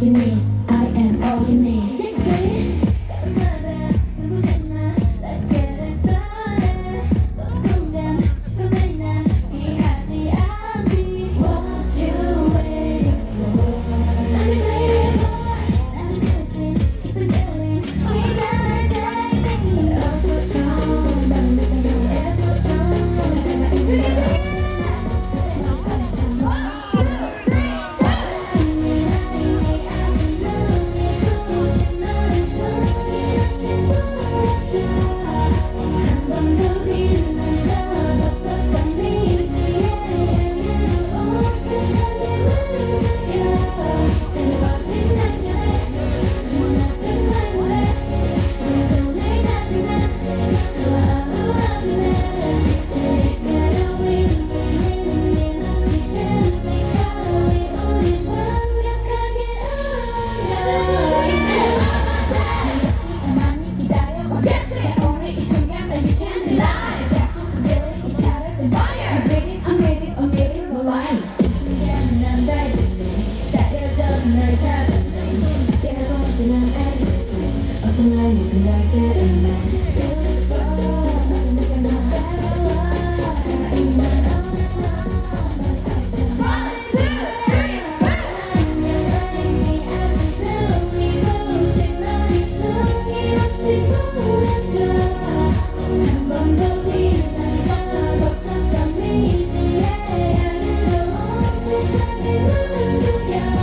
you need. I am all you need. 하지만 알겠지 어떤 날 모든 날들은 Yeah.